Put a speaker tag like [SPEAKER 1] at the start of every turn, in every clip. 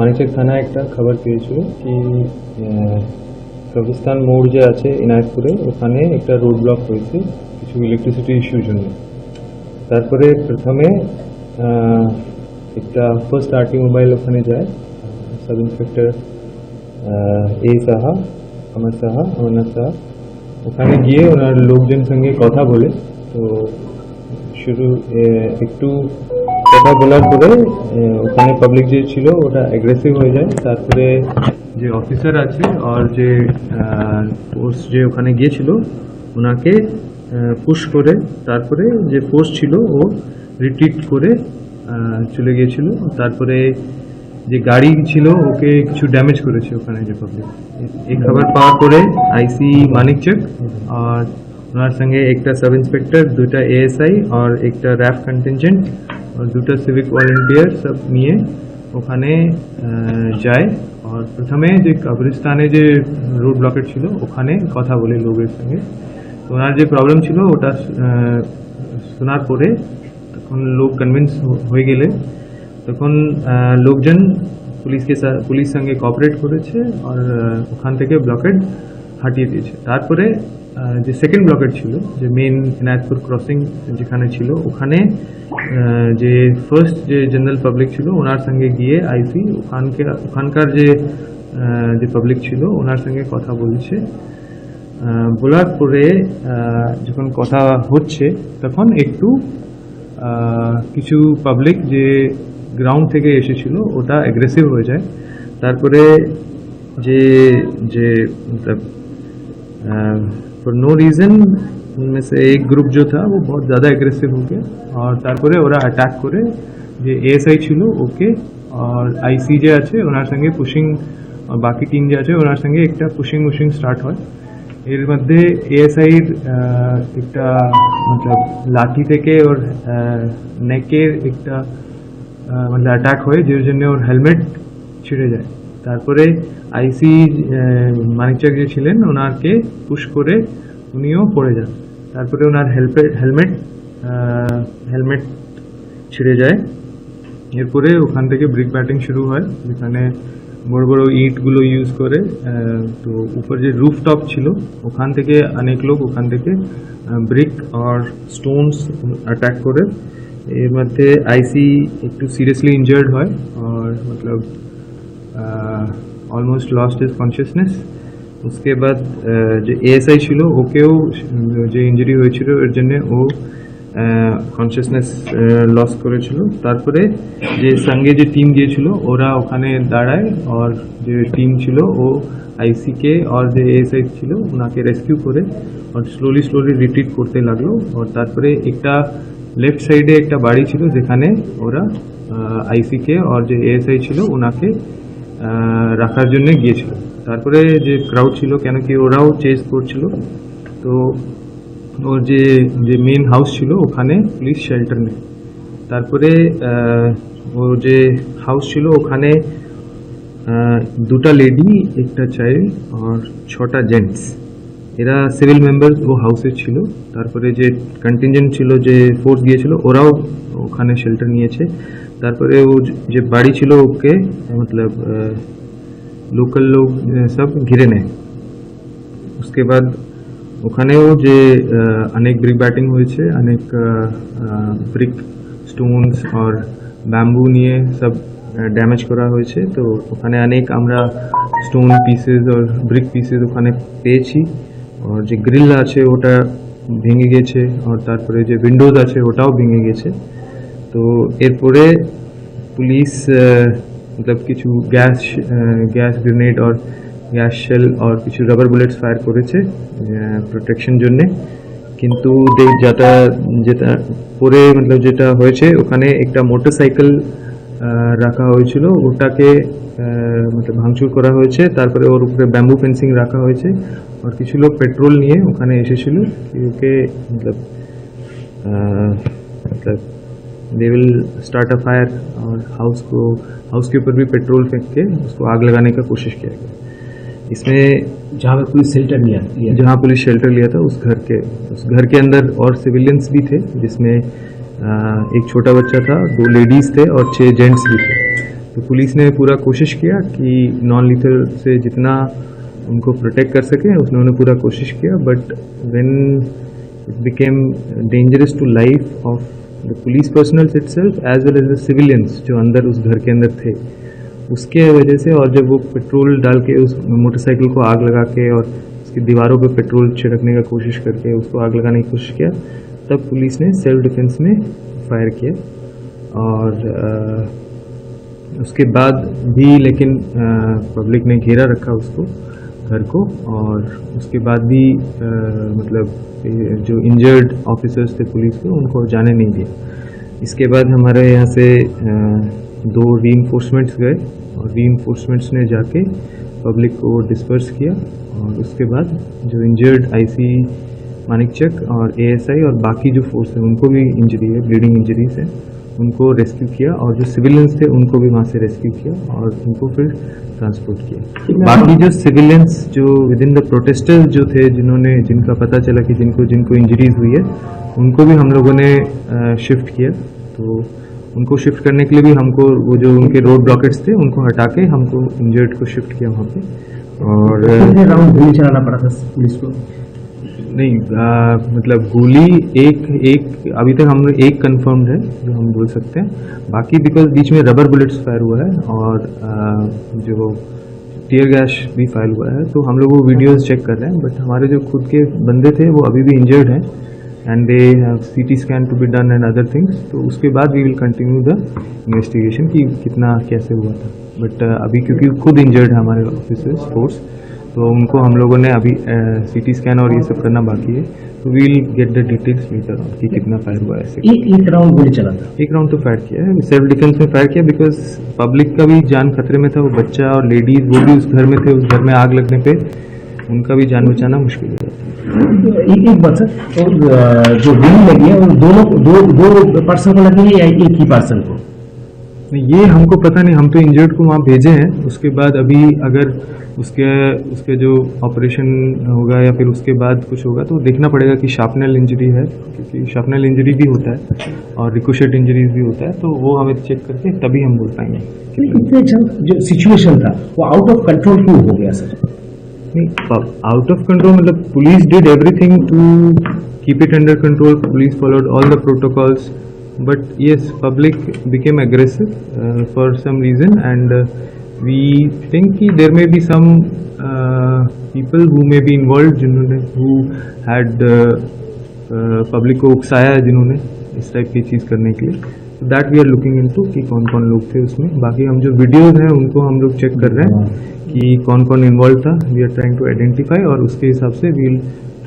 [SPEAKER 1] মানিকচক থানায় একটা খবর পেয়েছিল কি কবিস্তান মোড় যে আছে এনায়তপুরে ওখানে একটা রোড ব্লক হয়েছে কিছু ইলেকট্রিসিটি ইস্যুর জন্য তারপরে প্রথমে একটা ফার্স্ট আরটি মোবাইল ওখানে যায় সাব ইন্সপেক্টর এ সাহা আমার সাহা অমরনাথ সাহা ওখানে গিয়ে ওনার লোকজন সঙ্গে কথা বলে তো শুরু একটু কথা বলার পরে ওখানে পাবলিক যে ছিল ওটা অ্যাগ্রেসিভ হয়ে যায় তারপরে যে অফিসার আছে আর যে ফোর্স যে ওখানে গিয়েছিল ওনাকে পুশ করে তারপরে যে ফোর্স ছিল ও রিট্রিট করে চলে গিয়েছিল তারপরে যে গাড়ি ছিল ওকে কিছু ড্যামেজ করেছে ওখানে যে পাবলিক এই খবর পাওয়ার পরে আইসি মানিক চেক আর ওনার সঙ্গে একটা সাব ইন্সপেক্টর দুইটা এএসআই আর একটা র্যাফ কন্টেনজেন্ট और जोटा सिविक वॉलंटियर्स सबmie ওখানে যায় আর প্রথমে যে কবরেஸ்தானে যে রোড ব্লকেড ছিল ওখানে কথা বলি লোকে সঙ্গে ওনার যে প্রবলেম ছিল ওটা শোনা পরে তখন লোক কনভিন্স হয়ে গলে তখন লোকজন পুলিশের স্যার পুলিশ সঙ্গে কোঅপারেট করেছে আর ওখান থেকে ব্লকেড हटিয়ে দিয়েছে তারপরে যে সেকেন্ড ব্লকের ছিল যে মেন এনায়তপুর ক্রসিং যেখানে ছিল ওখানে যে ফার্স্ট যে জেনারেল পাবলিক ছিল ওনার সঙ্গে গিয়ে আইসি ওখানকে ওখানকার যে যে পাবলিক ছিল ওনার সঙ্গে কথা বলছে বলার পরে যখন কথা হচ্ছে তখন একটু কিছু পাবলিক যে গ্রাউন্ড থেকে এসেছিল ওটা অ্যাগ্রেসিভ হয়ে যায় তারপরে যে যে মতলব ফর নো रीज़न उनमें से एक ग्रुप जो था वो बहुत ज़्यादा एग्रेसिव তারপরে ওরা অ্যাটাক করে যে এএসআই ছিল ওকে আর আইসি যে আছে ওনার সঙ্গে পুশিং বাকি টিম যে আছে ওনার সঙ্গে একটা পুশিং উশিং স্টার্ট হয় এর মধ্যে এএসআইর একটা মতলব লাঠি থেকে ওর নেকের একটা মানে অ্যাটাক হয় যে জন্য ওর হেলমেট ছিঁড়ে যায় তারপরে আইসি মানিকচাক যে ছিলেন ওনাকে পুশ করে উনিও পড়ে যান তারপরে ওনার হেলমেট হেলমেট হেলমেট ছিঁড়ে যায় এরপরে ওখান থেকে ব্রিক ব্যাটিং শুরু হয় যেখানে বড় বড় ইটগুলো ইউজ করে তো উপর যে রুফটপ ছিল ওখান থেকে অনেক লোক ওখান থেকে ব্রিক আর স্টোনস অ্যাটাক করে এর মধ্যে আইসি একটু সিরিয়াসলি ইনজার্ড হয় আর মতলব অলমোস্ট লস্ট ইজ কনসিয়াসনেস উসকে বাদ যে এএসআই ছিল ওকেও যে ইঞ্জুরি হয়েছিল এর জন্য ও কনসিয়াসনেস লস করেছিল তারপরে যে সঙ্গে যে টিম গিয়েছিল ওরা ওখানে দাঁড়ায় আর যে টিম ছিল ও আইসিকে আর যে এএসআই ছিল ওনাকে রেস্কিউ করে আর স্লোলি স্লোলি রিট্রিট করতে লাগলো আর তারপরে একটা লেফট সাইডে একটা বাড়ি ছিল যেখানে ওরা আইসিকে uh, আর যে এএসআই ছিল ওনাকে রাখার জন্য গিয়েছিল তারপরে যে ক্রাউড ছিল কেন কি ওরাও চেস করছিল তো ওর যে যে মেন হাউস ছিল ওখানে পুলিশ শেল্টার নেয় তারপরে ও যে হাউস ছিল ওখানে দুটা লেডি একটা চাইল্ড আর ছটা জেন্টস এরা সিভিল মেম্বার ও হাউসে ছিল তারপরে যে কন্টিনজেন্ট ছিল যে ফোর্স গিয়েছিল ওরাও ওখানে শেল্টার নিয়েছে তারপরে ও যে বাড়ি ছিল ওকে মতলব লোকাল লোক সব ঘিরে নেয় उसके ওখানেও যে অনেক ব্রিক ব্যাটিং হয়েছে অনেক ব্রিক স্টোনস আর ব্যাম্বু নিয়ে সব ড্যামেজ করা হয়েছে তো ওখানে অনেক আমরা স্টোন পিসেস আর ব্রিক পিসেস ওখানে পেয়েছি আর যে গ্রিল আছে ওটা ভেঙে গেছে আর তারপরে যে উইন্ডোজ আছে ওটাও ভেঙে গেছে তো এরপরে পুলিশ মতলব কিছু gas gas grenade or gas shell or কিছু রাবার বুলেটস ফায়ার করেছে প্রোটেকশন জন্যে কিন্তু যেটা যেটা পরে মতলব যেটা হয়েছে ওখানে একটা মোটরসাইকেল রাখা হয়েছিল ওটাকে মতলব ভাঙচুর করা হয়েছে তারপরে ওর উপরে ব্যাম্বু ফেন্সিং রাখা হয়েছে আর কিছু লোক পেট্রোল নিয়ে ওখানে এসেছিল ওকে মতলব মতলব they will start a fire और हाउस को हाउस के ऊपर भी पेट्रोल फेंक के उसको आग लगाने का कोशिश किया गया इसमें
[SPEAKER 2] जहाँ पर पुलिस शेल्टर लिया,
[SPEAKER 1] जहाँ पुलिस शेल्टर लिया था उस घर के उस घर के अंदर और सिविलियंस भी थे जिसमें एक छोटा बच्चा था दो लेडीज़ थे और छः जेंट्स भी थे तो पुलिस ने पूरा कोशिश किया कि नॉन लीथल से जितना उनको प्रोटेक्ट कर सके उन्होंने पूरा कोशिश किया but when it became dangerous to life of the police personnels it as well as the civilians जो अंदर उस घर के अंदर थे उसके वजह से और जब वो पेट्रोल डाल के उस मोटरसाइकिल को आग लगा के और उसकी दीवारों पे पेट्रोल छिड़कने का कोशिश करके उसको आग लगाने की कोशिश किया तब पुलिस ने सेल्फ डिफेंस में फायर किया और आ, उसके बाद भी लेकिन पब्लिक ने घेरा रखा उसको पत्थर को और उसके बाद भी आ, मतलब जो इंजर्ड ऑफिसर्स थे पुलिस के उनको जाने नहीं दिया इसके बाद हमारे यहाँ से आ, दो री गए और री ने जाके पब्लिक को डिस्पर्स किया और उसके बाद जो इंजर्ड आईसी मानिक चक और एएसआई और बाकी जो फोर्स है उनको भी इंजरी है ब्लीडिंग इंजरीज है उनको रेस्क्यू किया और जो सिविलियंस थे उनको भी वहाँ से रेस्क्यू किया और उनको फिर ट्रांसपोर्ट किया बाकी जो सिविलियंस जो विद इन द प्रोटेस्टर्स जो थे जिन्होंने जिनका पता चला कि जिनको जिनको इंजरीज हुई है उनको भी हम लोगों ने शिफ्ट किया तो उनको शिफ्ट करने के लिए भी हमको वो जो उनके रोड ब्लॉकेट्स थे उनको हटा के हमको इंजर्ड को शिफ्ट किया वहाँ पे और
[SPEAKER 2] राउंड चलाना पड़ा था पुलिस को
[SPEAKER 1] नहीं आ, मतलब गोली एक एक अभी तक हम एक कंफर्म्ड है जो हम बोल सकते हैं बाकी बिकॉज बीच में रबर बुलेट्स फायर हुआ है और आ, जो टीयर गैस भी फायर हुआ है तो हम लोग वो वीडियोस चेक कर रहे हैं बट हमारे जो खुद के बंदे थे वो अभी भी इंजर्ड हैं and they have C T scan to be done and other things तो उसके बाद we will continue the investigation कि कितना कैसे हुआ था बट अभी क्योंकि खुद इंजर्ड है हमारे ऑफिसर्स फोर्स तो उनको हम लोगों ने अभी सी टी स्कैन और ये सब करना बाकी है तो we'll get the details later on कि कितना फायर हुआ ऐसे
[SPEAKER 2] एक एक राउंड गोली चला था
[SPEAKER 1] एक राउंड तो फायर किया है सेल्फ डिफेंस में फायर किया बिकॉज पब्लिक का भी जान खतरे में था वो बच्चा और लेडीज वो भी उस घर में थे उस घर में आग लगने पे उनका भी जान बचाना मुश्किल हो जाता है
[SPEAKER 2] एक एक बात सर और जो गोली लगी है वो दोनों दो दो पर्सन को लगी है या एक ही पर्सन को
[SPEAKER 1] ये हमको पता नहीं हम तो इंजर्ड को वहाँ भेजे हैं उसके बाद अभी अगर उसके उसके जो ऑपरेशन होगा या फिर उसके बाद कुछ होगा तो देखना पड़ेगा कि शार्पनल इंजरी है क्योंकि शार्पनल इंजरी भी होता है और रिकोशेट इंजरी भी होता है तो वो हमें चेक करके तभी हम बोल पाएंगे
[SPEAKER 2] जो सिचुएशन था वो आउट ऑफ कंट्रोल क्यों हो गया सर
[SPEAKER 1] आउट ऑफ कंट्रोल मतलब police did everything to keep it under control police followed all the protocols but yes public became aggressive uh, for some reason and uh, we think there may be some uh, people who may be involved जिन्होंने who had public uh, को उकसाया है जिन्होंने इस type की चीज़ करने के लिए that we are looking into कि कौन कौन लोग थे उसमें बाकी हम जो वीडियोज हैं उनको हम लोग चेक कर रहे हैं कि कौन कौन इन्वॉल्व था we are trying to identify और उसके हिसाब से we'll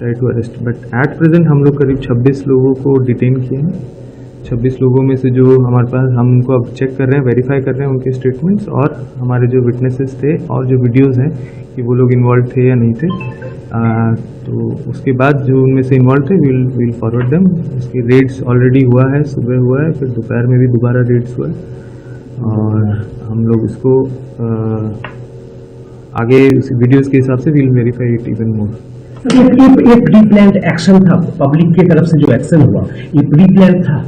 [SPEAKER 1] try to arrest but at present हम लोग करीब 26 लोगों को डिटेन किए हैं 26 लोगों में से जो हमारे पास हम उनको अब चेक कर रहे हैं वेरीफाई कर रहे हैं उनके स्टेटमेंट्स और हमारे जो विटनेसेस थे और जो वीडियोस हैं कि वो लोग इन्वॉल्व थे या नहीं थे आ, तो उसके बाद जो उनमें से इन्वॉल्व थे वील वील फॉरवर्ड देम उसके रेड्स ऑलरेडी हुआ है सुबह हुआ है फिर दोपहर में भी दोबारा रेड्स हुआ है और हम लोग उसको आ, आगे उस वीडियोज़ के हिसाब से we'll verify it even more
[SPEAKER 2] एक एक प्री प्लान एक्शन था पब्लिक की तरफ से जो एक्शन हुआ ये प्री प्लान था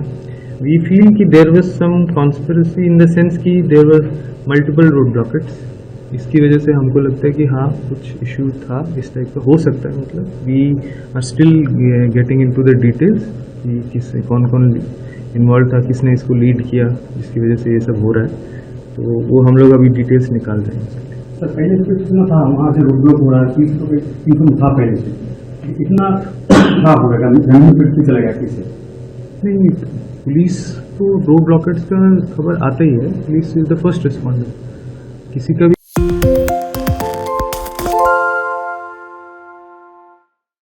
[SPEAKER 1] we feel ki there was some conspiracy in the sense कि there were multiple road blockades इसकी वजह से हमको लगता है कि हाँ कुछ इशू था इस टाइप का हो सकता है मतलब we are still getting into the details कि किस कौन कौन इन्वॉल्व था किसने इसको लीड किया जिसकी वजह से ये सब हो रहा है तो वो हम लोग अभी डिटेल्स निकाल रहे हैं
[SPEAKER 3] सर पहले से तो कितना था वहाँ से रोड ब्लॉक हो रहा है तीन था पहले से इतना खराब हो गया चला गया
[SPEAKER 1] नहीं पुलिस को रोड ब्लॉकेट्स का खबर आता ही है police is the first responder किसी का भी